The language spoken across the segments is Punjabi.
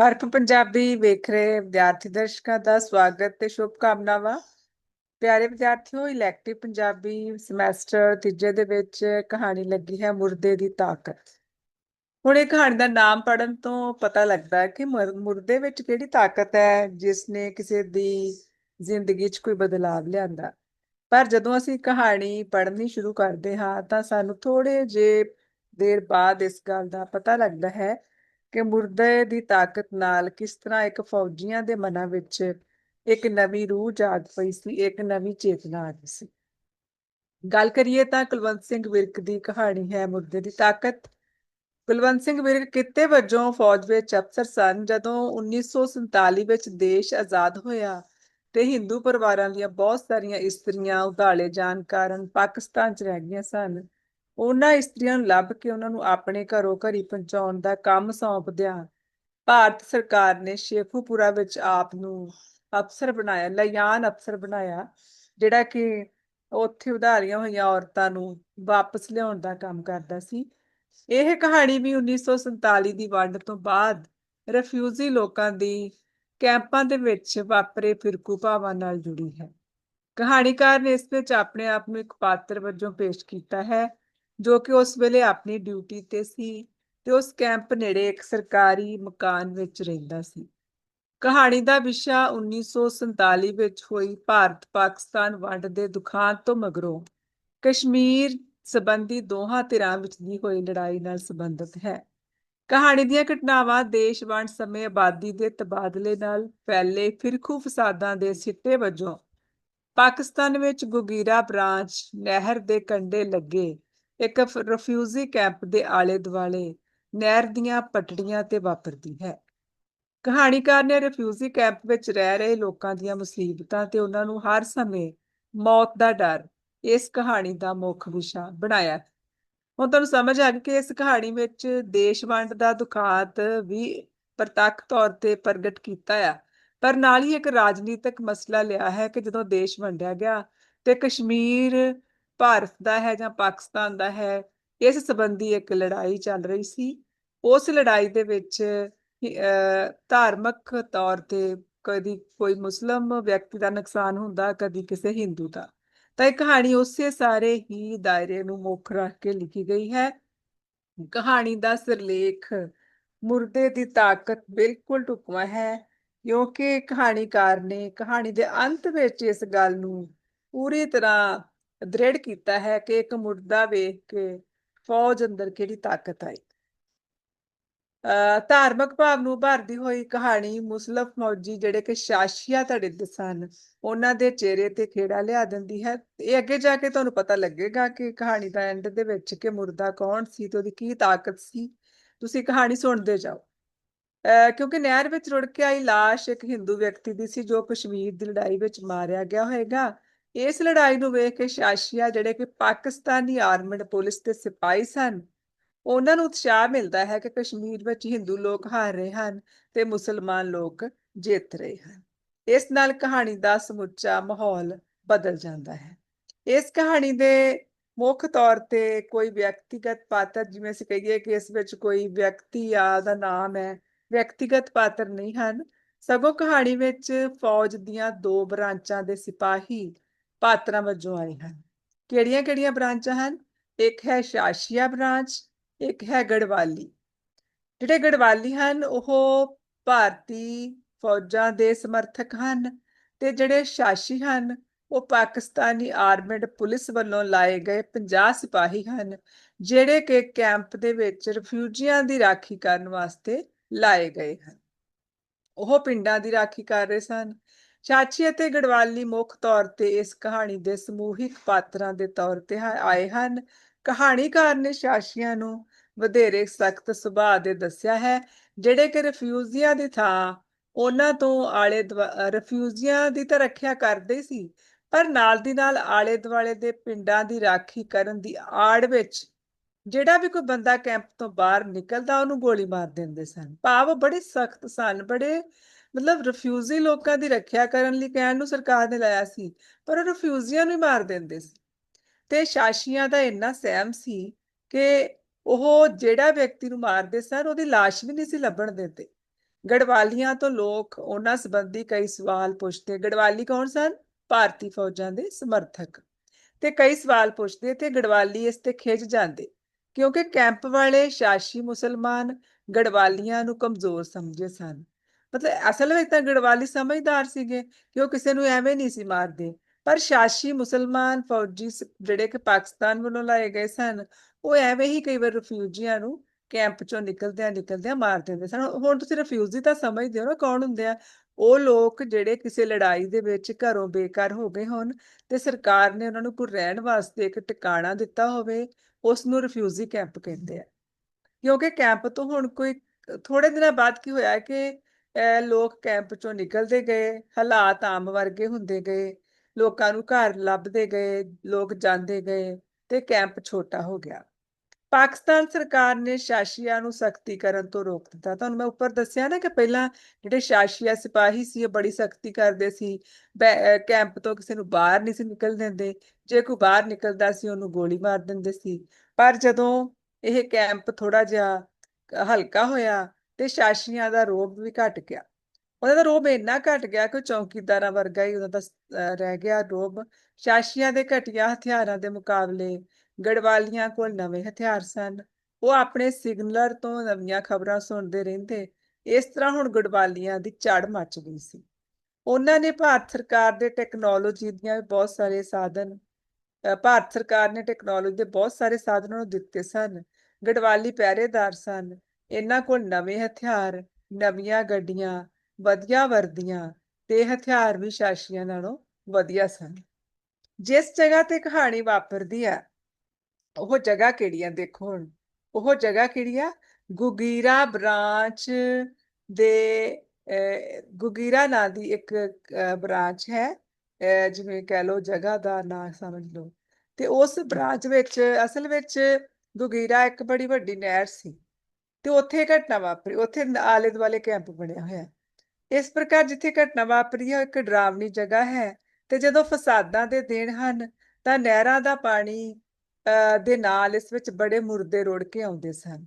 ਹਰਫ ਪੰਜਾਬੀ ਵੇਖ ਰਹੇ ਵਿਦਿਆਰਥੀ ਦਰਸ਼ਕਾਂ ਦਾ ਸਵਾਗਤ ਤੇ ਸ਼ੁਭ ਕਾਮਨਾਵਾਂ। ਪਿਆਰੇ ਵਿਦਿਆਰਥੀਓ ਇਲੈਕਟਿਵ ਪੰਜਾਬੀ ਸਮੈਸਟਰ ਤੀਜੇ ਦੇ ਵਿੱਚ ਕਹਾਣੀ ਲੱਗੀ ਹੈ ਮੁਰਦੇ ਦੀ ਤਾਕਤ ਹੁਣ ਇਹ ਕਹਾਣੀ ਦਾ ਨਾਮ ਪੜਨ ਤੋਂ ਪਤਾ ਲੱਗਦਾ ਹੈ ਕਿ ਮੁਰ- ਮੁਰਦੇ ਵਿੱਚ ਕਿਹੜੀ ਤਾਕਤ ਹੈ ਜਿਸ ਨੇ ਕਿਸੇ ਦੀ ਜ਼ਿੰਦਗੀ 'ਚ ਕੋਈ ਬਦਲਾਵ ਲਿਆਂਦਾ। ਪਰ ਜਦੋਂ ਅਸੀਂ ਕਹਾਣੀ ਪੜ੍ਹਨੀ ਸ਼ੁਰੂ ਕਰਦੇ ਹਾਂ ਤਾਂ ਸਾਨੂੰ ਥੋੜੇ ਜੇ ਦੇਰ ਬਾਅਦ ਇਸ ਗੱਲ ਦਾ ਪਤਾ ਲੱਗਦਾ ਹੈ ਕਿ ਮੁਰਦੇ ਦੀ ਤਾਕਤ ਨਾਲ ਕਿਸ ਤਰ੍ਹਾਂ ਇੱਕ ਫੌਜੀਆਂ ਦੇ ਮਨਾਂ ਵਿੱਚ ਇੱਕ ਨਵੀਂ ਰੂਹ ਜਾਗ ਪਈ ਸੀ, ਇੱਕ ਨਵੀਂ ਚੇਤਨਾ ਆ ਗਈ ਸੀ। ਗੱਲ ਕਰੀਏ ਤਾਂ ਕੁਲਵੰਤ ਸਿੰਘ ਵਿਰਕ ਦੀ ਕਹਾਣੀ ਹੈ ਮੁਰਦੇ ਦੀ ਤਾਕਤ। ਕੁਲਵੰਤ ਸਿੰਘ ਵਿਰਕ ਕਿੱਤੇ ਵਜੋਂ ਫੌਜ ਵਿੱਚ ਅਫਸਰ ਸਨ, ਜਦੋਂ 1947 ਵਿੱਚ ਦੇਸ਼ ਆਜ਼ਾਦ ਹੋਇਆ ਤੇ ਹਿੰਦੂ ਪਰਿਵਾਰਾਂ ਦੀਆਂ ਬਹੁਤ ਸਾਰੀਆਂ ਇਸਤਰੀਆਂ ਉਧਾਲੇ ਜਾਣ ਕਾਰਨ ਪਾਕਿਸਤਾਨ 'ਚ ਰਹਿ ਗਈਆਂ ਸਨ। ਉਹਨਾਂ ਇਸਤਰੀਆਂ ਨੂੰ ਲੱਭ ਕੇ ਉਹਨਾਂ ਨੂੰ ਆਪਣੇ ਘਰੋਂ ਘਰੀ ਪਹੁੰਚਾਉਣ ਦਾ ਕੰਮ ਸੌਂਪਦਿਆਂ ਭਾਰਤ ਸਰਕਾਰ ਨੇ ਸ਼ੇਖੂਪੁਰਾ ਵਿੱਚ ਆਪ ਨੂੰ ਅਫਸਰ ਬਣਾਇਆ ਲਿਆਨ ਅਫਸਰ ਬਣਾਇਆ, ਜਿਹੜਾ ਕਿ ਉੱਥੇ ਉਧਾਰੀਆਂ ਹੋਈਆਂ ਔਰਤਾਂ ਨੂੰ ਵਾਪਸ ਲਿਆਉਣ ਦਾ ਕੰਮ ਕਰਦਾ ਸੀ। ਇਹ ਕਹਾਣੀ ਵੀ 1947 ਦੀ ਵੰਡ ਤੋਂ ਬਾਅਦ ਰਫਿਊਜੀ ਲੋਕਾਂ ਦੀ ਕੈਂਪਾਂ ਦੇ ਵਿੱਚ ਵਾਪਰੇ ਫਿਰਕੂ ਭਾਵਾਂ ਨਾਲ ਜੁੜੀ ਹੈ। ਕਹਾਣੀਕਾਰ ਨੇ ਇਸ ਵਿੱਚ ਆਪਣੇ ਆਪ ਨੂੰ ਇੱਕ ਪਾਤਰ ਵਜੋਂ ਪੇਸ਼ ਕੀਤਾ ਹੈ। ਜੋ ਕਿ ਉਸ ਵੇਲੇ ਆਪਣੀ ਡਿਊਟੀ ਤੇ ਸੀ ਤੇ ਉਸ ਕੈਂਪ ਨੇੜੇ ਇੱਕ ਸਰਕਾਰੀ ਮਕਾਨ ਵਿੱਚ ਰਹਿੰਦਾ ਸੀ। ਕਹਾਣੀ ਦਾ ਵਿਸ਼ਾ 1947 ਵਿੱਚ ਹੋਈ ਭਾਰਤ ਪਾਕਿਸਤਾਨ ਵੰਡ ਦੇ ਦੁਖਾਂਤ ਤੋਂ ਮਗਰੋਂ ਕਸ਼ਮੀਰ ਸਬੰਧੀ ਦੋਹਾਂ ਧਿਰਾਂ ਵਿੱਚ ਹੋਈ ਲੜਾਈ ਨਾਲ ਸੰਬੰਧਿਤ ਹੈ। ਕਹਾਣੀ ਦੀਆਂ ਘਟਨਾਵਾਂ ਦੇਸ਼ ਵੰਡ ਸਮੇਂ ਆਬਾਦੀ ਦੇ ਤਬਾਦਲੇ ਨਾਲ ਫੈਲੇ ਫਿਰਕੂ ਫਸਾਦਾਂ ਦੇ ਸਿੱਟੇ ਵਜੋਂ ਪਾਕਿਸਤਾਨ ਵਿੱਚ ਗੁਗੀਰਾ ਬ੍ਰਾਂਚ ਨਹਿਰ ਦੇ ਕੰਢੇ ਲੱਗੇ ਇੱਕ ਰਫਿਊਜ਼ੀ ਕੈਂਪ ਦੇ ਆਲੇ ਦੁਆਲੇ ਨਹਿਰ ਦੀਆਂ ਪਟੜੀਆਂ ਤੇ ਵਾਪਰਦੀ ਹੈ ਕਹਾਣੀਕਾਰ ਨੇ ਰਫਿਊਜ਼ੀ ਕੈਂਪ ਵਿੱਚ ਰਹਿ ਰਹੇ ਲੋਕਾਂ ਦੀਆਂ ਮੁਸੀਬਤਾਂ ਤੇ ਉਹਨਾਂ ਨੂੰ ਹਰ ਸਮੇਂ ਮੌਤ ਦਾ ਡਰ ਇਸ ਕਹਾਣੀ ਦਾ ਮੁੱਖ ਵਿਸ਼ਾ ਬਣਾਇਆ ਹੈ। ਹੁਣ ਤੁਹਾਨੂੰ ਸਮਝ ਆ ਗਈ ਕਿ ਇਸ ਕਹਾਣੀ ਵਿੱਚ ਦੇਸ਼ ਵੰਡ ਦਾ ਦੁਖਾਂਤ ਵੀ ਪ੍ਰਤੱਖ ਤੌਰ ਤੇ ਪ੍ਰਗਟ ਕੀਤਾ ਆ ਪਰ ਨਾਲ ਹੀ ਇੱਕ ਰਾਜਨੀਤਿਕ ਮਸਲਾ ਲਿਆ ਹੈ ਕਿ ਜਦੋਂ ਦੇਸ਼ ਵੰਡਿਆ ਗਿਆ ਤੇ ਕਸ਼ਮੀਰ ਭਾਰਤ ਦਾ ਹੈ ਜਾਂ ਪਾਕਿਸਤਾਨ ਦਾ ਹੈ, ਇਸ ਸੰਬੰਧੀ ਇੱਕ ਲੜਾਈ ਚੱਲ ਰਹੀ ਸੀ। ਉਸ ਲੜਾਈ ਦੇ ਵਿੱਚ ਧਾਰਮਿਕ ਤੌਰ ਤੇ ਕਦੀ ਕੋਈ ਮੁਸਲਮ ਵਿਅਕਤੀ ਦਾ ਨੁਕਸਾਨ ਹੁੰਦਾ, ਕਦੀ ਕਿਸੇ ਹਿੰਦੂ ਦਾ। ਤਾਂ ਇਹ ਕਹਾਣੀ ਉਸੇ ਸਾਰੇ ਹੀ ਦਾਇਰੇ ਨੂੰ ਮੁੱਖ ਰੱਖ ਕੇ ਲਿਖੀ ਗਈ ਹੈ। ਕਹਾਣੀ ਦਾ ਸਿਰਲੇਖ ਮੁਰਦੇ ਦੀ ਤਾਕਤ ਬਿਲਕੁਲ ਢੁਕਵਾਂ ਹੈ, ਕਿਉਂਕਿ ਕਹਾਣੀਕਾਰ ਨੇ ਕਹਾਣੀ ਦੇ ਅੰਤ ਵਿੱਚ ਇਸ ਗੱਲ ਨੂੰ ਪੂਰੀ ਤਰ੍ਹਾਂ ਦ੍ਰਿੜ ਕੀਤਾ ਹੈ ਕਿ ਇੱਕ ਮੁਰਦਾ ਵੇਖ ਕੇ ਫੌਜ ਅੰਦਰ ਕਿਹੜੀ ਤਾਕਤ ਆਈ। ਅਹ ਧਾਰਮਿਕ ਭਾਵ ਨੂੰ ਭਰਦੀ ਹੋਈ ਕਹਾਣੀ ਮੁਸਲਮ ਫੌਜੀ ਜਿਹੜੇ ਕਿ ਸ਼ਾਸ਼ੀਆ ਧੜੇ ਸਨ, ਉਹਨਾਂ ਦੇ ਚਿਹਰੇ ਤੇ ਖੇੜਾ ਲਿਆ ਦਿੰਦੀ ਹੈ। ਇਹ ਅੱਗੇ ਜਾ ਕੇ ਤੁਹਾਨੂੰ ਪਤਾ ਲੱਗੇਗਾ ਕਿ ਕਹਾਣੀ ਦਾ ਐਂਡ ਦੇ ਵਿੱਚ ਕਿ ਮੁਰਦਾ ਕੌਣ ਸੀ ਤੇ ਉਹਦੀ ਕੀ ਤਾਕਤ ਸੀ। ਤੁਸੀਂ ਕਹਾਣੀ ਸੁਣਦੇ ਜਾਓ। ਅਹ ਕਿਉਂਕਿ ਨਹਿਰ ਵਿੱਚ ਰੁੜ ਕੇ ਆਈ ਲਾਸ਼ ਇੱਕ ਹਿੰਦੂ ਵਿਅਕਤੀ ਦੀ ਸੀ ਜੋ ਕਸ਼ਮੀਰ ਦੀ ਲੜਾਈ ਵਿੱਚ ਮਾਰਿਆ ਗਿਆ ਹੋਵੇਗਾ ਇਸ ਲੜਾਈ ਨੂੰ ਵੇਖ ਕੇ ਸ਼ਾਸ਼ੀਆ ਜਿਹੜੇ ਕਿ ਪਾਕਿਸਤਾਨੀ ਆਰਮਡ ਪੁਲਿਸ ਦੇ ਸਿਪਾਹੀ ਸਨ, ਉਹਨਾਂ ਨੂੰ ਉਤਸ਼ਾਹ ਮਿਲਦਾ ਹੈ ਕਿ ਕਸ਼ਮੀਰ ਵਿੱਚ ਹਿੰਦੂ ਲੋਕ ਹਾਰ ਰਹੇ ਹਨ ਤੇ ਮੁਸਲਮਾਨ ਲੋਕ ਜਿੱਤ ਰਹੇ ਹਨ। ਇਸ ਨਾਲ ਕਹਾਣੀ ਦਾ ਸਮੁੱਚਾ ਮਾਹੌਲ ਬਦਲ ਜਾਂਦਾ ਹੈ। ਇਸ ਕਹਾਣੀ ਦੇ ਮੁੱਖ ਤੌਰ ਤੇ ਕੋਈ ਵਿਅਕਤੀਗਤ ਪਾਤਰ, ਜਿਵੇਂ ਅਸੀਂ ਕਹੀਏ ਕਿ ਇਸ ਵਿੱਚ ਕੋਈ ਵਿਅਕਤੀ ਆ ਦਾ ਨਾਮ ਹੈ, ਵਿਅਕਤੀਗਤ ਪਾਤਰ ਨਹੀਂ ਹਨ। ਸਗੋਂ ਕਹਾਣੀ ਵਿੱਚ ਫੌਜ ਦੀਆਂ ਦੋ ਬ੍ਰਾਂਚਾਂ ਦੇ ਸਿਪਾਹੀ ਪਾਤਰਾਂ ਵਜੋਂ ਆਏ ਹਨ। ਕਿਹੜੀਆਂ-ਕਿਹੜੀਆਂ ਬ੍ਰਾਂਚਾਂ ਹਨ? ਇੱਕ ਹੈ ਸ਼ਾਸ਼ੀਆ ਬ੍ਰਾਂਚ, ਇੱਕ ਹੈ ਗੜਵਾਲੀ। ਜਿਹੜੇ ਗੜਵਾਲੀ ਹਨ, ਉਹ ਭਾਰਤੀ ਫੌਜਾਂ ਦੇ ਸਮਰਥਕ ਹਨ ਤੇ ਜਿਹੜੇ ਸ਼ਾਸ਼ੀ ਹਨ, ਉਹ ਪਾਕਿਸਤਾਨੀ ਆਰਮਡ ਪੁਲਿਸ ਵੱਲੋਂ ਲਾਏ ਗਏ 50 ਸਿਪਾਹੀ ਹਨ, ਜਿਹੜੇ ਕਿ ਕੈਂਪ ਦੇ ਵਿੱਚ ਰਿਫਿਊਜੀਆਂ ਦੀ ਰਾਖੀ ਕਰਨ ਵਾਸਤੇ ਲਾਏ ਗਏ ਹਨ। ਉਹ ਪਿੰਡਾਂ ਦੀ ਰਾਖੀ ਕਰ ਰਹੇ ਸਨ। ਚਾਚੀ ਅਤੇ ਗੜਵਾਲੀ ਮੁੱਖ ਤੌਰ ਤੇ ਇਸ ਕਹਾਣੀ ਦੇ ਸਮੂਹਿਕ ਪਾਤਰਾਂ ਦੇ ਤੌਰ ਤੇ ਆਏ ਹਨ। ਕਹਾਣੀਕਾਰ ਨੇ ਸ਼ਾਸ਼ੀਆਂ ਨੂੰ ਵਧੇਰੇ ਸਖਤ ਸੁਭਾਅ ਦੇ ਦੱਸਿਆ ਹੈ, ਜਿਹੜੇ ਕਿ ਰਿਫਿਊਜੀਆਂ ਦੀ ਥਾਂ, ਉਹਨਾਂ ਤੋਂ ਆਲੇ ਦੁਆ- ਰਿਫਿਊਜੀਆਂ ਦੀ ਤਾਂ ਰੱਖਿਆ ਕਰਦੇ ਸੀ, ਪਰ ਨਾਲ ਦੀ ਨਾਲ ਆਲੇ ਦੁਆਲੇ ਦੇ ਪਿੰਡਾਂ ਦੀ ਰਾਖੀ ਕਰਨ ਦੀ ਆੜ ਵਿੱਚ ਜਿਹੜਾ ਵੀ ਕੋਈ ਬੰਦਾ ਕੈਂਪ ਤੋਂ ਬਾਹਰ ਨਿਕਲਦਾ, ਉਹਨੂੰ ਗੋਲੀ ਮਾਰ ਦਿੰਦੇ ਸਨ। ਭਾਵ ਬੜੇ ਸਖਤ ਸਨ, ਬੜੇ ਮਤਲਬ ਰਿਫਿਊਜੀ ਲੋਕਾਂ ਦੀ ਰੱਖਿਆ ਕਰਨ ਲਈ ਕਹਿਣ ਨੂੰ ਸਰਕਾਰ ਨੇ ਲਾਇਆ ਸੀ, ਪਰ ਉਹ ਰਿਫਿਊਜੀਆਂ ਨੂੰ ਹੀ ਮਾਰ ਦਿੰਦੇ ਸੀ। ਤੇ ਸ਼ਾਸ਼ੀਆਂ ਦਾ ਇੰਨਾ ਸਹਿਮ ਸੀ ਕਿ ਉਹ ਜਿਹੜਾ ਵਿਅਕਤੀ ਨੂੰ ਮਾਰਦੇ ਸਨ, ਉਹਦੀ ਲਾਸ਼ ਵੀ ਨਹੀਂ ਸੀ ਲੱਭਣ ਦਿੰਦੇ। ਗੜਵਾਲੀਆਂ ਤੋਂ ਲੋਕ ਉਹਨਾਂ ਸੰਬੰਧੀ ਕਈ ਸਵਾਲ ਪੁੱਛਦੇ। ਗੜਵਾਲੀ ਕੌਣ ਸਨ? ਭਾਰਤੀ ਫੌਜਾਂ ਦੇ ਸਮਰਥਕ। ਤੇ ਕਈ ਸਵਾਲ ਪੁੱਛਦੇ ਤੇ ਗੜਵਾਲੀ ਇਸ ਤੇ ਖਿੱਚ ਜਾਂਦੇ, ਕਿਉਂਕਿ ਕੈਂਪ ਵਾਲੇ ਸ਼ਾਸੀ ਮੁਸਲਮਾਨ ਗੜਵਾਲੀਆਂ ਨੂੰ ਕਮਜ਼ੋਰ ਸਮਝੇ ਸਨ। ਮਤਲਬ ਅਸਲ ਵਿੱਚ ਤਾਂ ਗੜਵਾਲੀ ਸਮਝਦਾਰ ਸੀਗੇ ਕਿ ਉਹ ਕਿਸੇ ਨੂੰ ਐਵੇਂ ਨਹੀਂ ਸੀ ਮਾਰਦੇ। ਪਰ ਸ਼ਾਸੀ ਮੁਸਲਮਾਨ ਫੌਜੀ ਜਿਹੜੇ ਕਿ ਪਾਕਿਸਤਾਨ ਵੱਲੋਂ ਲਾਏ ਗਏ ਸਨ, ਉਹ ਐਵੇਂ ਹੀ ਕਈ ਵਾਰ ਰਿਫਿਊਜੀਆਂ ਨੂੰ ਕੈਂਪ ਚੋਂ ਨਿਕਲਦਿਆਂ ਨਿਕਲਦਿਆਂ ਮਾਰ ਦਿੰਦੇ ਸਨ। ਹੁਣ ਤੁਸੀਂ ਰਿਫਿਊਜੀ ਤਾਂ ਸਮਝਦੇ ਹੋ ਨਾ ਕੌਣ ਹੁੰਦੇ ਆ? ਉਹ ਲੋਕ ਜਿਹੜੇ ਕਿਸੇ ਲੜਾਈ ਦੇ ਵਿੱਚ ਘਰੋਂ ਬੇਕਾਰ ਹੋ ਗਏ ਹੋਣ ਤੇ ਸਰਕਾਰ ਨੇ ਉਹਨਾਂ ਨੂੰ ਕੋਈ ਰਹਿਣ ਵਾਸਤੇ ਇੱਕ ਟਿਕਾਣਾ ਦਿੱਤਾ ਹੋਵੇ, ਉਸ ਨੂੰ ਰਿਫਿਊਜੀ ਕੈਂਪ ਕਹਿੰਦੇ ਆ। ਕਿਉਂਕਿ ਕੈਂਪ ਤੋਂ ਹੁਣ ਕੋਈ ਥੋੜੇ ਦਿਨਾਂ ਬਾਅਦ ਕੀ ਹੋਇਆ ਕਿ ਅਹ, ਲੋਕ ਕੈਂਪ ਚੋਂ ਨਿਕਲਦੇ ਗਏ ਹਾਲਾਤ ਆਮ ਵਰਗੇ ਹੁੰਦੇ ਗਏ ਲੋਕਾਂ ਨੂੰ ਘਰ ਲੱਭਦੇ ਗਏ ਲੋਕ ਜਾਂਦੇ ਗਏ ਤੇ ਕੈਂਪ ਛੋਟਾ ਹੋ ਗਿਆ। ਪਾਕਿਸਤਾਨ ਸਰਕਾਰ ਨੇ ਸ਼ਾਸ਼ੀਆ ਨੂੰ ਸਖਤੀ ਕਰਨ ਤੋਂ ਰੋਕ ਦਿੱਤਾ। ਤੁਹਾਨੂੰ ਮੈਂ ਉੱਪਰ ਦੱਸਿਆ ਨਾ ਕਿ ਪਹਿਲਾਂ ਜਿਹੜੇ ਸ਼ਾਸ਼ੀਆ ਸਿਪਾਹੀ ਸੀ ਉਹ ਬੜੀ ਸਖਤੀ ਕਰਦੇ ਸੀ। ਬੈ- ਕੈਂਪ ਤੋਂ ਕਿਸੇ ਨੂੰ ਬਾਹਰ ਨਹੀਂ ਸੀ ਨਿਕਲ ਦਿੰਦੇ। ਜੇ ਕੋਈ ਬਾਹਰ ਨਿਕਲਦਾ ਸੀ ਉਹਨੂੰ ਗੋਲੀ ਮਾਰ ਦਿੰਦੇ ਸੀ। ਪਰ ਜਦੋਂ ਇਹ ਕੈਂਪ ਥੋੜਾ ਜਿਹਾ ਹਲਕਾ ਹੋਇਆ ਤੇ ਸ਼ਾਸ਼ੀਆਂ ਦਾ ਰੋਬ ਵੀ ਘਟ ਗਿਆ। ਉਹਨਾਂ ਦਾ ਰੋਬ ਇੰਨਾ ਘਟ ਗਿਆ ਕਿ ਚੌਕੀਦਾਰਾਂ ਵਰਗਾ ਹੀ ਉਹਨਾਂ ਦਾ ਰਹਿ ਗਿਆ ਰੋਬ ਸ਼ਾਸ਼ੀਆਂ ਦੇ ਘਟੀਆ ਹਥਿਆਰਾਂ ਦੇ ਮੁਕਾਬਲੇ ਗੜਵਾਲੀਆਂ ਕੋਲ ਨਵੇਂ ਹਥਿਆਰ ਸਨ। ਉਹ ਆਪਣੇ ਸਿਗਨਲਰ ਤੋਂ ਨਵੀਆਂ ਖਬਰਾਂ ਸੁਣਦੇ ਰਹਿੰਦੇ। ਇਸ ਤਰ੍ਹਾਂ ਹੁਣ ਗੜਵਾਲੀਆਂ ਦੀ ਝੜ ਮੱਚ ਗਈ ਸੀ। ਉਹਨਾਂ ਨੇ ਭਾਰਤ ਸਰਕਾਰ ਦੇ ਟੈਕਨੋਲੋਜੀ ਦੀਆਂ ਵੀ ਬਹੁਤ ਸਾਰੇ ਸਾਧਨ, ਅਹ, ਭਾਰਤ ਸਰਕਾਰ ਨੇ ਟੈਕਨੋਲੋਜੀ ਦੇ ਬਹੁਤ ਸਾਰੇ ਸਾਧਨਾਂ ਨੂੰ ਦਿੱਤੇ ਸਨ। ਗੜਵਾਲੀ ਪਹਿਰੇਦਾਰ ਸਨ। ਇਹਨਾਂ ਕੋਲ ਨਵੇਂ ਹਥਿਆਰ ਨਵੀਆਂ ਗੱਡੀਆਂ ਵਧੀਆ ਵਰਦੀਆਂ ਤੇ ਹਥਿਆਰ ਵੀ ਸ਼ਾਸ਼ੀਆਂ ਨਾਲੋਂ ਵਧੀਆ ਸਨ। ਜਿਸ ਜਗ੍ਹਾ ਤੇ ਕਹਾਣੀ ਵਾਪਰਦੀ ਆ ਉਹ ਜਗ੍ਹਾ ਕਿਹੜੀ ਆ ਦੇਖੋ ਹੁਣ। ਉਹ ਜਗ੍ਹਾ ਕਿਹੜੀ ਆ ਗੁਗੀਰਾ ਬ੍ਰਾਂਚ ਦੇ ਅਹ, ਗੁਗੀਰਾ ਨਾਂ ਦੀ ਇੱਕ ਬ੍ਰਾਂਚ ਹੈ। ਅਹ, ਜਿਵੇਂ ਕਹਿ ਲਓ ਜਗ੍ਹਾ ਦਾ ਨਾਂ ਸਮਝ ਲਓ। ਤੇ ਉਸ ਬ੍ਰਾਂਚ ਵਿੱਚ ਅਸਲ ਵਿੱਚ ਗੁਗੀਰਾ ਇੱਕ ਬੜੀ ਵੱਡੀ ਨਹਿਰ ਸੀ। ਤੇ ਉੱਥੇ ਘਟਨਾ ਵਾਪਰੀ ਉੱਥੇ ਆਲੇ ਦੁਆਲੇ ਕੈਂਪ ਬਣਿਆ ਹੋਇਆ। ਇਸ ਪ੍ਰਕਾਰ ਜਿੱਥੇ ਘਟਨਾ ਵਾਪਰੀ ਹੈ ਇੱਕ ਡਰਾਵਨੀ ਜਗ੍ਹਾ ਹੈ ਤੇ ਜਦੋਂ ਫਸਾਦਾਂ ਦੇ ਦਿਨ ਹਨ ਤਾਂ ਨਹਿਰਾਂ ਦਾ ਪਾਣੀ ਅਹ, ਦੇ ਨਾਲ ਇਸ ਵਿੱਚ ਬੜੇ ਮੁਰਦੇ ਰੁੜ ਕੇ ਆਉਂਦੇ ਸਨ।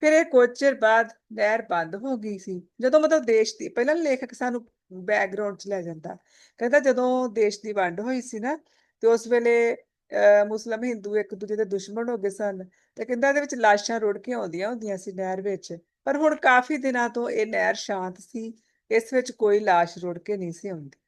ਫਿਰ ਇਹ ਕੁਝ ਚਿਰ ਬਾਅਦ ਨਹਿਰ ਬੰਦ ਹੋ ਗਈ ਸੀ। ਜਦੋਂ ਮਤਲਬ ਦੇਸ਼ ਦੀ ਪਹਿਲਾਂ ਲੇਖਕ ਸਾਨੂੰ ਬੈਕਗ੍ਰਾਉਂਡ 'ਚ ਲੈ ਜਾਂਦਾ। ਕਹਿੰਦਾ ਜਦੋਂ ਦੇਸ਼ ਦੀ ਵੰਡ ਹੋਈ ਸੀ ਨਾ ਤੇ ਉਸ ਵੇਲੇ ਮੁਸਲਮ, ਹਿੰਦੂ ਇੱਕ ਦੂਜੇ ਦੇ ਦੁਸ਼ਮਣ ਹੋ ਗਏ ਸਨ ਤੇ ਕਹਿੰਦਾ ਇਹਦੇ ਵਿੱਚ ਲਾਸ਼ਾਂ ਰੁੜ ਕੇ ਆਉਂਦੀਆਂ ਹੁੰਦੀਆਂ ਸੀ ਨਹਿਰ ਵਿੱਚ, ਪਰ ਹੁਣ ਕਾਫੀ ਦਿਨਾਂ ਤੋਂ ਇਹ ਨਹਿਰ ਸ਼ਾਂਤ ਸੀ, ਇਸ ਵਿੱਚ ਕੋਈ ਲਾਸ਼ ਰੁੜ ਕੇ ਨਹੀਂ ਸੀ ਆਉਂਦੀ।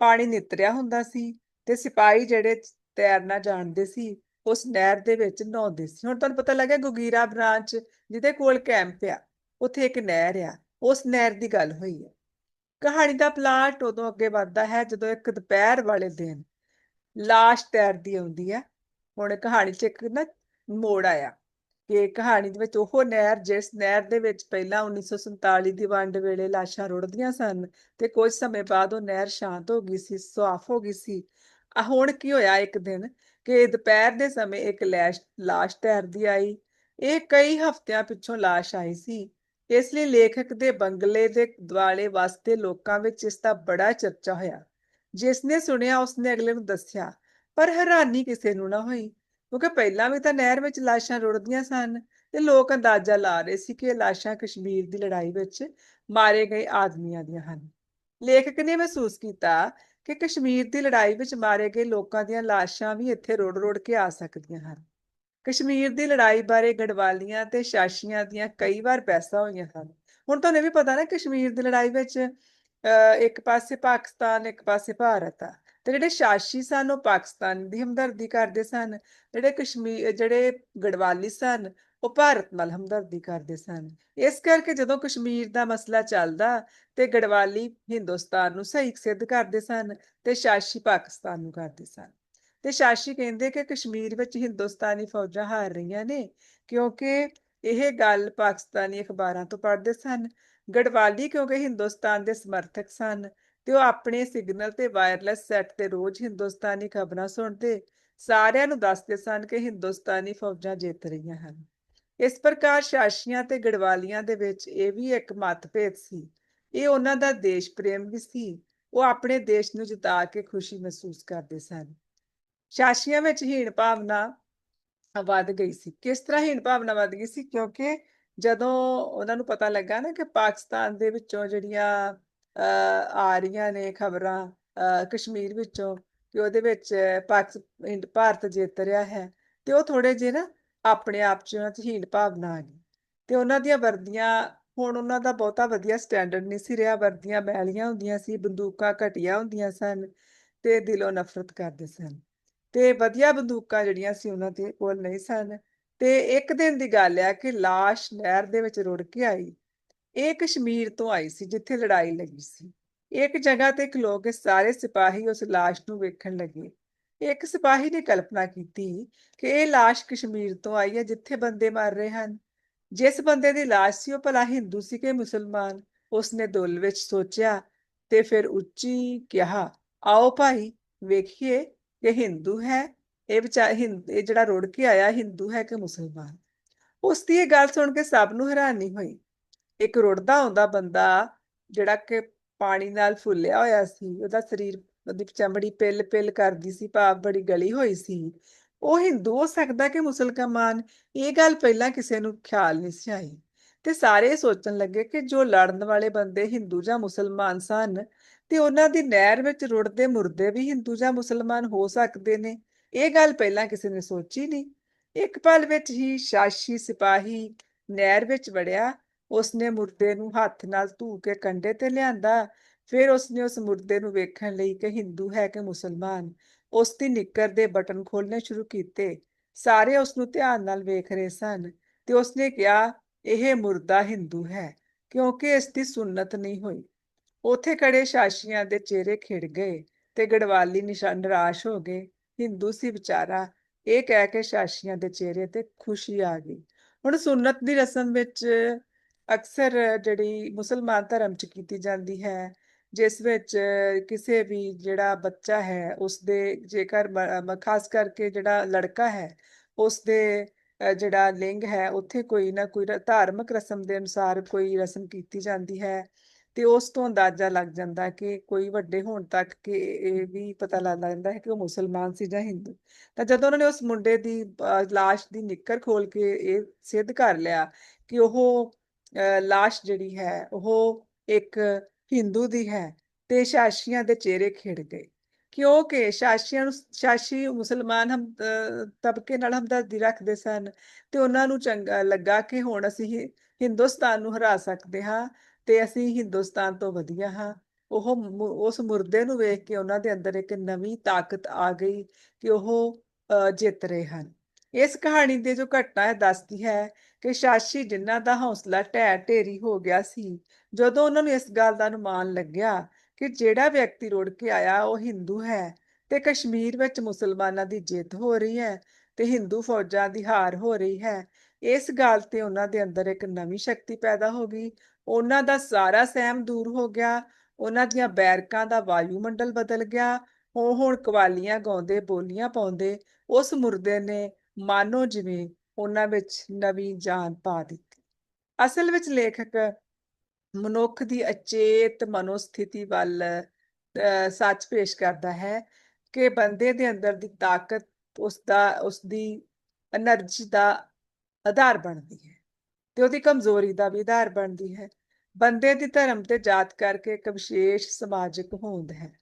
ਪਾਣੀ ਨਿਤਰਿਆ ਹੁੰਦਾ ਸੀ ਤੇ ਸਿਪਾਹੀ ਜਿਹੜੇ ਤੈਰਨਾ ਜਾਣਦੇ ਸੀ, ਉਸ ਨਹਿਰ ਦੇ ਵਿੱਚ ਨਹਾਉਂਦੇ ਸੀ। ਹੁਣ ਤੁਹਾਨੂੰ ਪਤਾ ਲੱਗਿਆ ਗੁਗੀਰਾ ਬ੍ਰਾਂਚ ਜਿਹਦੇ ਕੋਲ ਕੈਂਪ ਆ, ਉੱਥੇ ਇੱਕ ਨਹਿਰ ਆ, ਉਸ ਨਹਿਰ ਦੀ ਗੱਲ ਹੋਈ ਹੈ ਕਹਾਣੀ ਦਾ ਪਲਾਟ ਉਦੋਂ ਅੱਗੇ ਵੱਧਦਾ ਹੈ ਜਦੋਂ ਇੱਕ ਦੁਪਹਿਰ ਵਾਲੇ ਦਿਨ ਲਾਸ਼ ਤੈਰਦੀ ਆਉਂਦੀ ਹੈ। ਹੁਣ ਕਹਾਣੀ 'ਚ ਇੱਕ ਨਾ ਮੋੜ ਆਇਆ ਕਿ ਕਹਾਣੀ ਦੇ ਵਿੱਚ ਉਹ ਨਹਿਰ ਜਿਸ ਨਹਿਰ ਦੇ ਵਿੱਚ ਪਹਿਲਾਂ 1947 ਦੀ ਵੰਡ ਵੇਲੇ ਲਾਸ਼ਾਂ ਰੁੜਦੀਆਂ ਸਨ ਤੇ ਕੁਝ ਸਮੇਂ ਬਾਅਦ ਉਹ ਨਹਿਰ ਸ਼ਾਂਤ ਹੋ ਗਈ ਸੀ ਸਾਫ਼ ਹੋ ਗਈ ਸੀ। ਆ ਹੁਣ ਕੀ ਹੋਇਆ ਇੱਕ ਦਿਨ ਕਿ ਦੁਪਹਿਰ ਦੇ ਸਮੇਂ ਇੱਕ ਲਾਸ਼ ਲਾਸ਼ ਤੈਰਦੀ ਆਈ। ਇਹ ਕਈ ਹਫ਼ਤਿਆਂ ਪਿੱਛੋਂ ਲਾਸ਼ ਆਈ ਸੀ। ਇਸ ਲਈ ਲੇਖਕ ਦੇ ਬੰਗਲੇ ਦੇ ਦੁਆਲੇ ਵਸਦੇ ਲੋਕਾਂ ਵਿੱਚ ਇਸ ਦਾ ਬੜਾ ਚਰਚਾ ਹੋਇਆ। ਜਿਸ ਨੇ ਸੁਣਿਆ, ਉਸਨੇ ਅਗਲੇ ਨੂੰ ਦੱਸਿਆ, ਪਰ ਹੈਰਾਨੀ ਕਿਸੇ ਨੂੰ ਨਾ ਹੋਈ, ਕਿਉਂਕਿ ਪਹਿਲਾਂ ਵੀ ਤਾਂ ਨਹਿਰ ਵਿੱਚ ਲਾਸ਼ਾਂ ਰੁੜਦੀਆਂ ਸਨ ਤੇ ਲੋਕ ਅੰਦਾਜ਼ਾ ਲਾ ਰਹੇ ਸੀ ਕਿ ਇਹ ਲਾਸ਼ਾਂ ਕਸ਼ਮੀਰ ਦੀ ਲੜਾਈ ਵਿੱਚ ਮਾਰੇ ਗਏ ਆਦਮੀਆਂ ਦੀਆਂ ਹਨ। ਲੇਖਕ ਨੇ ਮਹਿਸੂਸ ਕੀਤਾ ਕਿ ਕਸ਼ਮੀਰ ਦੀ ਲੜਾਈ ਵਿੱਚ ਮਾਰੇ ਗਏ ਲੋਕਾਂ ਦੀਆਂ ਲਾਸ਼ਾਂ ਵੀ ਇੱਥੇ ਰੁੜ-ਰੁੜ ਕੇ ਆ ਸਕਦੀਆਂ ਹਨ। ਕਸ਼ਮੀਰ ਦੀ ਲੜਾਈ ਬਾਰੇ ਗੜਵਾਲੀਆਂ ਤੇ ਸ਼ਾਸ਼ੀਆਂ ਦੀਆਂ ਕਈ ਵਾਰ ਬਹਿਸਾਂ ਹੋਈਆਂ ਹਨ। ਹੁਣ ਤੁਹਾਨੂੰ ਇਹ ਵੀ ਪਤਾ ਨਾ ਕਸ਼ਮੀਰ ਦੀ ਲੜਾਈ ਵਿੱਚ ਇੱਕ ਪਾਸੇ ਪਾਕਿਸਤਾਨ, ਇੱਕ ਪਾਸੇ ਭਾਰਤ ਆ। ਤੇ ਜਿਹੜੇ ਸ਼ਾਸ਼ੀ ਸਨ, ਉਹ ਪਾਕਿਸਤਾਨ ਦੀ ਹਮਦਰਦੀ ਕਰਦੇ ਸਨ। ਜਿਹੜੇ ਕਸ਼ਮੀਰ ਜਿਹੜੇ ਗੜਵਾਲੀ ਸਨ, ਉਹ ਭਾਰਤ ਨਾਲ ਹਮਦਰਦੀ ਕਰਦੇ ਸਨ। ਇਸ ਕਰਕੇ ਜਦੋਂ ਕਸ਼ਮੀਰ ਦਾ ਮਸਲਾ ਚੱਲਦਾ, ਤੇ ਗੜਵਾਲੀ ਹਿੰਦੁਸਤਾਨ ਨੂੰ ਸਹੀ ਸਿੱਧ ਕਰਦੇ ਸਨ ਤੇ ਸ਼ਾਸ਼ੀ ਪਾਕਿਸਤਾਨ ਨੂੰ ਕਰਦੇ ਸਨ। ਤੇ ਸ਼ਾਸ਼ੀ ਕਹਿੰਦੇ ਕਿ ਕਸ਼ਮੀਰ ਵਿੱਚ ਹਿੰਦੁਸਤਾਨੀ ਫੌਜਾਂ ਹਾਰ ਰਹੀਆਂ ਨੇ, ਕਿਉਂਕਿ ਇਹ ਗੱਲ ਪਾਕਿਸਤਾਨੀ ਅਖਬਾਰਾਂ ਤੋਂ ਪੜ੍ਹਦੇ ਸਨ ਗੜਵਾਲੀ ਕਿਉਂਕਿ ਹਿੰਦੁਸਤਾਨ ਦੇ ਸਮਰਥਕ ਸਨ ਤੇ ਉਹ ਆਪਣੇ ਸਿਗਨਲ ਤੇ ਵਾਇਰਲੈਸ ਸੈੱਟ ਤੇ ਰੋਜ਼ ਹਿੰਦੁਸਤਾਨੀ ਖਬਰਾਂ ਸੁਣਦੇ, ਸਾਰਿਆਂ ਨੂੰ ਦੱਸਦੇ ਸਨ ਕਿ ਹਿੰਦੁਸਤਾਨੀ ਫੌਜਾਂ ਜਿੱਤ ਰਹੀਆਂ ਹਨ। ਇਸ ਪ੍ਰਕਾਰ ਸ਼ਾਸ਼ੀਆਂ ਤੇ ਗੜਵਾਲੀਆਂ ਦੇ ਵਿੱਚ ਇਹ ਵੀ ਇੱਕ ਮਤਭੇਦ ਸੀ। ਇਹ ਉਹਨਾਂ ਦਾ ਦੇਸ਼ ਪ੍ਰੇਮ ਵੀ ਸੀ। ਉਹ ਆਪਣੇ ਦੇਸ਼ ਨੂੰ ਜਿਤਾ ਕੇ ਖੁਸ਼ੀ ਮਹਿਸੂਸ ਕਰਦੇ ਸਨ। ਸ਼ਾਸ਼ੀਆਂ ਵਿੱਚ ਹੀਣ ਭਾਵਨਾ ਵੱਧ ਗਈ ਸੀ। ਕਿਸ ਤਰ੍ਹਾਂ ਹੀਣ ਭਾਵਨਾ ਵੱਧ ਗਈ ਸੀ? ਕਿਉਂਕਿ ਜਦੋਂ ਉਹਨਾਂ ਨੂੰ ਪਤਾ ਲੱਗਾ ਨਾ ਕਿ ਪਾਕਿਸਤਾਨ ਦੇ ਵਿੱਚੋਂ ਜਿਹੜੀਆਂ ਆ ਰਹੀਆਂ ਨੇ ਖਬਰਾਂ ਕਸ਼ਮੀਰ ਵਿੱਚੋਂ, ਕਿ ਉਹਦੇ ਵਿੱਚ ਪਾਕਿਸ ਭਾਰਤ ਜਿੱਤ ਰਿਹਾ ਹੈ, ਤੇ ਉਹ ਥੋੜੇ ਜਿਹੇ ਨਾ ਆਪਣੇ ਆਪ 'ਚ ਉਹਨਾਂ 'ਚ ਹੀਣ ਭਾਵਨਾ ਆ ਗਈ। ਤੇ ਉਹਨਾਂ ਦੀਆਂ ਵਰਦੀਆਂ, ਹੁਣ ਉਹਨਾਂ ਦਾ ਬਹੁਤਾ ਵਧੀਆ ਸਟੈਂਡਰਡ ਨਹੀਂ ਸੀ ਰਿਹਾ, ਵਰਦੀਆਂ ਮੈਲੀਆਂ ਹੁੰਦੀਆਂ ਸੀ, ਬੰਦੂਕਾਂ ਘਟੀਆ ਹੁੰਦੀਆਂ ਸਨ ਤੇ ਦਿਲੋਂ ਨਫ਼ਰਤ ਕਰਦੇ ਸਨ। ਤੇ ਵਧੀਆ ਬੰਦੂਕਾਂ ਜਿਹੜੀਆਂ ਸੀ ਉਹਨਾਂ ਦੇ ਕੋਲ ਨਹੀਂ ਸਨ। ਤੇ ਇੱਕ ਦਿਨ ਦੀ ਗੱਲ ਆ ਕਿ ਲਾਸ਼ ਨਹਿਰ ਦੇ ਵਿੱਚ ਰੁੜ ਕੇ ਆਈ। ਇਹ ਕਸ਼ਮੀਰ ਤੋਂ ਆਈ ਸੀ, ਜਿੱਥੇ ਲੜਾਈ ਲੱਗੀ ਸੀ। ਇੱਕ ਜਗ੍ਹਾ ਤੇ ਖਲੋ ਕੇ ਸਾਰੇ ਸਿਪਾਹੀ ਉਸ ਲਾਸ਼ ਨੂੰ ਵੇਖਣ ਲੱਗੇ। ਇੱਕ ਸਿਪਾਹੀ ਨੇ ਕਲਪਨਾ ਕੀਤੀ ਕਿ ਇਹ ਲਾਸ਼ ਕਸ਼ਮੀਰ ਤੋਂ ਆਈ ਹੈ, ਜਿੱਥੇ ਬੰਦੇ ਮਰ ਰਹੇ ਹਨ। ਜਿਸ ਬੰਦੇ ਦੀ ਲਾਸ਼ ਸੀ, ਉਹ ਭਲਾ ਹਿੰਦੂ ਸੀ ਕਿ ਮੁਸਲਮਾਨ? ਉਸਨੇ ਦਿਲ ਵਿੱਚ ਸੋਚਿਆ ਤੇ ਫਿਰ ਉੱਚੀ ਕਿਹਾ, ਆਓ ਭਾਈ, ਵੇਖੀਏ ਇਹ ਹਿੰਦੂ ਹੈ ਇਹ ਵਿਚਾਰ ਹਿੰਦ ਇਹ ਜਿਹੜਾ ਰੁੜ ਕੇ ਆਇਆ ਹਿੰਦੂ ਹੈ ਕਿ ਮੁਸਲਮਾਨ? ਉਸ ਦੀ ਇਹ ਗੱਲ ਸੁਣ ਕੇ ਸਭ ਨੂੰ ਹੈਰਾਨੀ ਹੋਈ। ਇੱਕ ਰੁੜਦਾ ਆਉਂਦਾ ਬੰਦਾ ਜਿਹੜਾ ਕਿ ਪਾਣੀ ਨਾਲ ਫੁੱਲਿਆ ਹੋਇਆ ਸੀ, ਉਹਦਾ ਸਰੀਰ ਉਹਦੀ ਚਮੜੀ ਪਿੱਲ ਪਿੱਲ ਕਰਦੀ ਸੀ, ਭਾਵ ਬੜੀ ਗਲੀ ਹੋਈ ਸੀ। ਉਹ ਹਿੰਦੂ ਹੋ ਸਕਦਾ ਕਿ ਮੁਸਲਮਾਨ? ਇਹ ਗੱਲ ਪਹਿਲਾਂ ਕਿਸੇ ਨੂੰ ਖਿਆਲ ਨਹੀਂ ਸੀ ਆਈ। ਤੇ ਸਾਰੇ ਸੋਚਣ ਲੱਗੇ ਕਿ ਜੋ ਲੜਨ ਵਾਲੇ ਬੰਦੇ ਹਿੰਦੂ ਜਾਂ ਮੁਸਲਮਾਨ ਸਨ, ਤੇ ਉਹਨਾਂ ਦੀ ਨਹਿਰ ਵਿੱਚ ਰੁੜਦੇ ਮੁਰਦੇ ਵੀ ਹਿੰਦੂ ਜਾਂ ਮੁਸਲਮਾਨ ਹੋ ਸਕਦੇ ਨੇ। ਇਹ ਗੱਲ ਪਹਿਲਾਂ ਕਿਸੇ ਨੇ ਸੋਚੀ ਨਹੀਂ। ਇੱਕ ਪਲ ਵਿੱਚ ਹੀ ਸ਼ਾਸ਼ੀ ਸਿਪਾਹੀ ਨਹਿਰ ਵਿੱਚ ਵੜਿਆ। ਉਸਨੇ ਮੁਰਦੇ ਨੂੰ ਹੱਥ ਨਾਲ ਧੂ ਕੇ ਕੰਡੇ ਤੇ ਲਿਆਂਦਾ। ਫਿਰ ਉਸਨੇ ਉਸ ਮੁਰਦੇ ਨੂੰ ਵੇਖਣ ਲਈ ਕਿ ਹਿੰਦੂ ਹੈ ਕਿ ਮੁਸਲਮਾਨ। ਉਸ ਦੀ ਨਿੱਕਰ ਦੇ ਬਟਨ ਖੋਲਣੇ ਸ਼ੁਰੂ ਕੀਤੇ। ਸਾਰੇ ਉਸ ਨੂੰ ਧਿਆਨ ਨਾਲ ਵੇਖ ਰਹੇ ਸਨ ਤੇ ਉਸਨੇ ਕਿਹਾ, ਇਹ ਮੁਰਦਾ ਹਿੰਦੂ ਹੈ, ਕਿਉਂਕਿ ਇਸ ਦੀ ਸੁੰਨਤ ਨਹੀਂ ਹੋਈ। ਉਥੇ ਖੜੇ ਸ਼ਾਸ਼ੀਆਂ ਦੇ ਚਿਹਰੇ ਖਿੜ ਗਏ ਤੇ ਗੜਵਾਲੀ ਨਿਸ਼ਾਨ ਨਿਰਾਸ਼ ਹੋ ਗਏ। ਹਿੰਦੂ ਸੀ ਵਿਚਾਰਾ, ਇਹ ਕਹਿ ਕੇ ਸ਼ਾਸ਼ੀਆਂ ਦੇ ਚਿਹਰੇ ਤੇ ਖੁਸ਼ੀ ਆ ਗਈ। ਹੁਣ ਸੁੰਨਤ ਦੀ ਰਸਮ ਵਿੱਚ ਅਕਸਰ ਜਿਹੜੀ ਮੁਸਲਮਾਨ ਧਰਮ 'ਚ ਕੀਤੀ ਜਾਂਦੀ ਹੈ, ਜਿਸ ਵਿੱਚ ਕਿਸੇ ਵੀ ਜਿਹੜਾ ਬੱਚਾ ਹੈ ਉਸ ਦੇ ਜੇਕਰ ਖਾਸ ਕਰਕੇ ਜਿਹੜਾ ਲੜਕਾ ਹੈ ਉਸ ਦੇ ਜਿਹੜਾ ਲਿੰਗ ਹੈ, ਉੱਥੇ ਕੋਈ ਨਾ ਕੋਈ ਧਾਰਮਿਕ ਰਸਮ ਦੇ ਅਨੁਸਾਰ ਕੋਈ ਰਸਮ ਕੀਤੀ ਜਾਂਦੀ ਹੈ। ਤੇ ਉਸ ਤੋਂ ਅੰਦਾਜ਼ਾ ਲੱਗ ਜਾਂਦਾ ਕਿ ਕੋਈ ਵੱਡੇ ਹੋਣ ਤੱਕ ਕਿ ਇਹ ਵੀ ਪਤਾ ਲੱਗ ਜਾਂਦਾ ਹੈ ਕਿ ਉਹ ਮੁਸਲਮਾਨ ਸੀ ਜਾਂ ਹਿੰਦੂ। ਤਾਂ ਜਦੋਂ ਉਹਨਾਂ ਨੇ ਉਸ ਮੁੰਡੇ ਦੀ ਅ, ਲਾਸ਼ ਦੀ ਨਿੱਕਰ ਖੋਲ ਕੇ ਇਹ ਸਿੱਧ ਕਰ ਲਿਆ ਕਿ ਉਹ ਅ, ਲਾਸ਼ ਜਿਹੜੀ ਹੈ ਉਹ ਇੱਕ ਹਿੰਦੂ ਦੀ ਹੈ ਤੇ ਸ਼ਾਸ਼ੀਆਂ ਦੇ ਚਿਹਰੇ ਖਿੜ ਗਏ। ਕਿਉਂਕਿ ਸ਼ਾਸ਼ੀਆਂ ਨੂੰ ਸ਼ਾਸ਼ੀ ਮੁਸਲਮਾਨ ਹਮ ਅ, ਤਬਕੇ ਨਾਲ ਹਮਦਰਦੀ ਰੱਖਦੇ ਸਨ ਤੇ ਉਹਨਾਂ ਨੂੰ ਚੰਗਾ ਲੱਗਾ ਕਿ ਹੁਣ ਅਸੀਂ ਹਿੰਦੁਸਤਾਨ ਨੂੰ ਹਰਾ ਸਕਦੇ ਹਾਂ ਤੇ ਅਸੀਂ ਹਿੰਦੁਸਤਾਨ ਤੋਂ ਵਧੀਆ ਹਾਂ। ਉਹ ਉਸ ਮੁਰਦੇ ਨੂੰ ਵੇਖ ਕੇ ਉਹਨਾਂ ਦੇ ਅੰਦਰ ਇੱਕ ਨਵੀਂ ਤਾਕਤ ਆ ਗਈ ਕਿ ਉਹ ਜਿੱਤ ਰਹੇ ਹਨ। ਇਸ ਕਹਾਣੀ ਦੇ ਜੋ ਘਟਨਾ ਹੈ ਦੱਸਦੀ ਹੈ ਕਿ ਸ਼ਾਸ਼ੀ ਜਿਨ੍ਹਾਂ ਦਾ ਹੌਸਲਾ ਢਹਿ ਢੇਰੀ ਹੋ ਗਿਆ ਸੀ, ਜਦੋਂ ਉਹਨਾਂ ਨੂੰ ਇਸ ਗੱਲ ਦਾ ਅਨੁਮਾਨ ਲੱਗਿਆ ਕਿ ਜਿਹੜਾ ਵਿਅਕਤੀ ਰੁੜ ਕੇ ਆਇਆ ਉਹ ਹਿੰਦੂ ਹੈ ਤੇ ਕਸ਼ਮੀਰ ਵਿੱਚ ਮੁਸਲਮਾਨਾਂ ਦੀ ਜਿੱਤ ਹੋ ਰਹੀ ਹੈ ਤੇ ਹਿੰਦੂ ਫੌਜਾਂ ਦੀ ਹਾਰ ਹੋ ਰਹੀ ਹੈ ਇਸ ਗੱਲ ਤੇ ਉਹਨਾਂ ਦੇ ਅੰਦਰ ਇੱਕ ਨਵੀਂ ਸ਼ਕਤੀ ਪੈਦਾ ਹੋ ਗਈ। ਉਹਨਾਂ ਦਾ ਸਾਰਾ ਸਹਿਮ ਦੂਰ ਹੋ ਗਿਆ। ਉਹਨਾਂ ਦੀਆਂ ਬੈਰਕਾਂ ਦਾ ਵਾਯੂਮੰਡਲ ਬਦਲ ਗਿਆ। ਉਹ ਹੁਣ ਕਵਾਲੀਆਂ ਗਾਉਂਦੇ, ਬੋਲੀਆਂ ਪਾਉਂਦੇ। ਉਸ ਮੁਰਦੇ ਨੇ ਮਾਨੋ ਜਿਵੇਂ ਉਹਨਾਂ ਵਿੱਚ ਨਵੀਂ ਜਾਨ ਪਾ ਦਿੱਤੀ। ਅਸਲ ਵਿੱਚ ਲੇਖਕ ਮਨੁੱਖ ਦੀ ਅਚੇਤ ਮਨੋਸਥਿਤੀ ਵੱਲ ਸੱਚ ਪੇਸ਼ ਕਰਦਾ ਹੈ ਕਿ ਬੰਦੇ ਦੇ ਅੰਦਰ ਦੀ ਤਾਕਤ ਉਸ ਦਾ ਉਸ ਦੀ એનર્ਜੀ ਦਾ ਆਧਾਰ ਬਣਦੀ ਹੈ ਤੇ ਉਹਦੀ ਕਮਜ਼ੋਰੀ ਦਾ ਵੀ ਆਧਾਰ ਬਣਦੀ ਹੈ। ਬੰਦੇ ਦੀ ਧਰਮ ਤੇ ਜਾਤ ਕਰਕੇ ਇੱਕ ਵਿਸ਼ੇਸ਼ ਸਮਾਜਿਕ ਹੋਂਦ ਹੈ।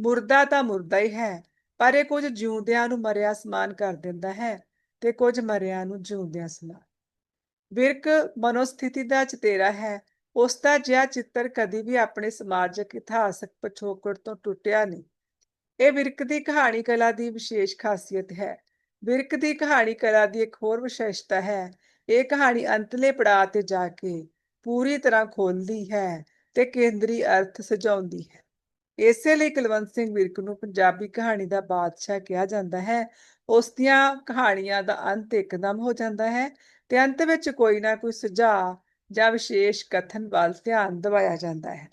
ਮੁਰਦਾ ਤਾਂ ਮੁਰਦਾ ਹੀ ਹੈ, ਪਰ ਇਹ ਕੁਝ ਜਿਉਂਦਿਆਂ ਨੂੰ ਮਰਿਆ ਸਮਾਨ ਕਰ ਦਿੰਦਾ ਹੈ ਤੇ ਕੁਝ ਮਰਿਆਂ ਨੂੰ ਜਿਉਂਦਿਆਂ ਸਮਾਨ। ਵਿਰਕ ਮਨੋਸਥਿਤੀ ਦਾ ਚਤੇਰਾ ਹੈ, ਉਸ ਦਾ ਜਿਹਾ ਚਿੱਤਰ ਕਦੀ ਵੀ ਆਪਣੇ ਸਮਾਜਿਕ ਇਤਿਹਾਸਕ ਪਿਛੋਕੜ ਤੋਂ ਟੁੱਟਿਆ ਨਹੀਂ। ਇਹ ਵਿਰਕ ਦੀ ਕਹਾਣੀ ਕਲਾ ਦੀ ਵਿਸ਼ੇਸ਼ ਖਾਸੀਅਤ ਹੈ। ਵਿਰਕ ਦੀ ਕਹਾਣੀ ਕਲਾ ਦੀ ਇੱਕ ਹੋਰ ਵਿਸ਼ੇਸ਼ਤਾ ਹੈ। ਇਹ ਕਹਾਣੀ ਅੰਤਲੇ ਪੜਾਅ ਤੇ ਜਾ ਕੇ ਪੂਰੀ ਤਰ੍ਹਾਂ ਖੋਲਦੀ ਹੈ ਤੇ ਕੇਂਦਰੀ ਅਰਥ ਸਜਾਉਂਦੀ ਹੈ। ਇਸੇ ਲਈ ਕੁਲਵੰਤ ਸਿੰਘ ਵਿਰਕ ਨੂੰ ਪੰਜਾਬੀ ਕਹਾਣੀ ਦਾ ਬਾਦਸ਼ਾਹ ਕਿਹਾ ਜਾਂਦਾ ਹੈ। ਉਸ ਦੀਆਂ ਕਹਾਣੀਆਂ ਦਾ ਅੰਤ ਇੱਕਦਮ ਹੋ ਜਾਂਦਾ ਹੈ ਤੇ ਅੰਤ ਵਿੱਚ ਕੋਈ ਨਾ ਕੋਈ ਸੁਝਾਅ ਜਾਂ ਵਿਸ਼ੇਸ਼ ਕਥਨ ਵੱਲ ਧਿਆਨ ਦਿਵਾਇਆ ਜਾਂਦਾ ਹੈ।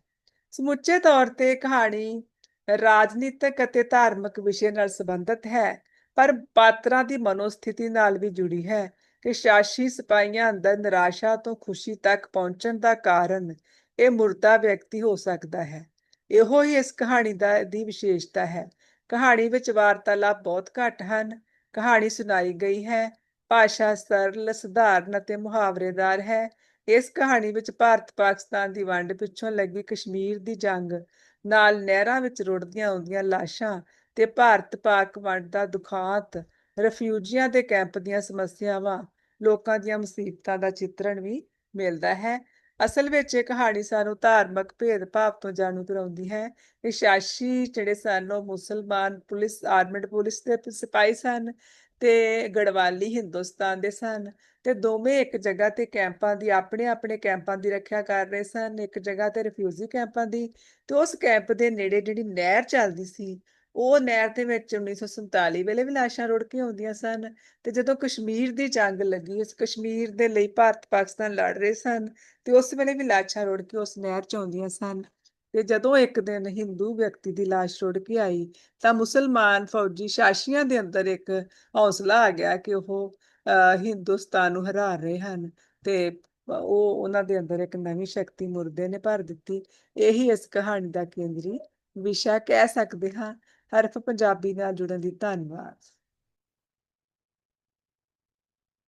ਸਮੁੱਚੇ ਤੌਰ ਤੇ ਕਹਾਣੀ ਰਾਜਨੀਤਿਕ ਅਤੇ ਧਾਰਮਿਕ ਵਿਸ਼ੇ ਨਾਲ ਸੰਬੰਧਿਤ ਹੈ। ਪਰ ਪਾਤਰਾਂ ਦੀ ਮਨੋਸਥਿਤੀ ਨਾਲ ਵੀ ਜੁੜੀ ਹੈ ਕਿ ਸ਼ਾਸੀ ਸਿਪਾਹੀਆਂ ਅੰਦਰ ਨਿਰਾਸ਼ਾ ਤੋਂ ਖੁਸ਼ੀ ਤੱਕ ਪਹੁੰਚਣ ਦਾ ਕਾਰਨ ਇਹ ਮੁਰਦਾ ਵਿਅਕਤੀ ਹੋ ਸਕਦਾ ਹੈ। ਇਹੋ ਹੀ ਇਸ ਕਹਾਣੀ ਦਾ, ਦੀ ਵਿਸ਼ੇਸ਼ਤਾ ਹੈ। ਕਹਾਣੀ ਵਿੱਚ ਵਾਰਤਾਲਾਪ ਬਹੁਤ ਘੱਟ ਹਨ। ਕਹਾਣੀ ਸੁਣਾਈ ਗਈ ਹੈ। ਭਾਸ਼ਾ ਸਰਲ, ਸਧਾਰਨ ਅਤੇ ਮੁਹਾਵਰੇਦਾਰ ਹੈ। ਇਸ ਕਹਾਣੀ ਵਿੱਚ ਭਾਰਤ ਪਾਕਿਸਤਾਨ ਦੀ ਵੰਡ ਪਿੱਛੋਂ ਲੱਗੀ ਕਸ਼ਮੀਰ ਦੀ ਜੰਗ ਨਾਲ ਨਹਿਰਾਂ ਵਿੱਚ ਰੁੜਦੀਆਂ ਆਉਂਦੀਆਂ ਲਾਸ਼ਾਂ ਤੇ ਭਾਰਤ ਪਾਕ ਵੰਡ ਦਾ ਦੁਖਾਂਤ, ਰਫਿਊਜੀਆਂ ਦੇ ਕੈਂਪ ਦੀਆਂ ਸਮੱਸਿਆਵਾਂ, ਲੋਕਾਂ ਦੀਆਂ ਮੁਸੀਬਤਾਂ ਦਾ ਚਿੱਤਰਣ ਵੀ ਮਿਲਦਾ ਹੈ। ਅਸਲ ਵਿੱਚ ਇਹ ਕਹਾਣੀ ਸਾਨੂੰ ਧਾਰਮਿਕ ਭੇਦਭਾਵ ਤੋਂ ਜਾਣੂ ਕਰਾਉਂਦੀ ਹੈ। ਕਿ ਸ਼ਾਸੀ ਜਿਹੜੇ ਸਨ, ਉਹ ਮੁਸਲਮਾਨ ਪੁਲਿਸ, ਆਰਮਡ ਪੁਲਿਸ ਦੇ ਸਿਪਾਹੀ ਸਨ ਤੇ ਗੜਵਾਲੀ ਹਿੰਦੁਸਤਾਨ ਦੇ ਸਨ ਤੇ ਦੋਵੇਂ ਇੱਕ ਜਗ੍ਹਾ ਤੇ ਕੈਂਪਾਂ ਦੀ, ਆਪਣੇ ਆਪਣੇ ਕੈਂਪਾਂ ਦੀ ਰੱਖਿਆ ਕਰ ਰਹੇ ਸਨ। ਇੱਕ ਜਗ੍ਹਾ ਤੇ ਰਿਫਿਊਜੀ ਕੈਂਪਾਂ ਦੀ ਤੇ ਉਸ ਕੈਂਪ ਦੇ ਨੇੜੇ ਜਿਹੜੀ ਨਹਿਰ ਚੱਲਦੀ ਸੀ ਉਹ ਨਹਿਰ ਦੇ ਵਿੱਚ 1947 ਵੇਲੇ ਵੀ ਲਾਸ਼ਾਂ ਰੁੜ ਕੇ ਆਉਂਦੀਆਂ ਸਨ ਤੇ ਜਦੋਂ ਕਸ਼ਮੀਰ ਦੀ ਜੰਗ ਲੱਗੀ ਇਸ ਕਸ਼ਮੀਰ ਦੇ ਲਈ ਭਾਰਤ ਪਾਕਿਸਤਾਨ ਲੜ ਰਹੇ ਸਨ ਤੇ ਉਸ ਵੇਲੇ ਵੀ ਲਾਸ਼ਾਂ ਰੁੜ ਕੇ ਉਸ ਨਹਿਰ ਚ ਆਉਂਦੀਆਂ ਸਨ ਤੇ ਜਦੋਂ ਇੱਕ ਦਿਨ ਹਿੰਦੂ ਵਿਅਕਤੀ ਦੀ ਲਾਸ਼ ਰੁੜ ਕੇ ਆਈ ਤਾਂ ਮੁਸਲਮਾਨ ਫੌਜੀ ਸ਼ਾਸ਼ੀਆਂ ਦੇ ਅੰਦਰ ਇੱਕ ਹੌਸਲਾ ਆ ਗਿਆ ਕਿ ਉਹ ਹਿੰਦੁਸਤਾਨ ਨੂੰ ਹਰਾ ਰਹੇ ਹਨ ਤੇ ਉਹ ਉਹਨਾਂ ਦੇ ਅੰਦਰ ਇੱਕ ਨਵੀਂ ਸ਼ਕਤੀ ਮੁਰਦੇ ਨੇ ਭਰ ਦਿੱਤੀ। ਇਹੀ ਇਸ ਕਹਾਣੀ ਦਾ ਕੇਂਦਰੀ ਵਿਸ਼ਾ ਕਹਿ ਸਕਦੇ ਹਾਂ। ਹਰਫ ਪੰਜਾਬੀ ਨਾਲ ਜੁੜਨ ਦੀ ਧੰਨਵਾਦ।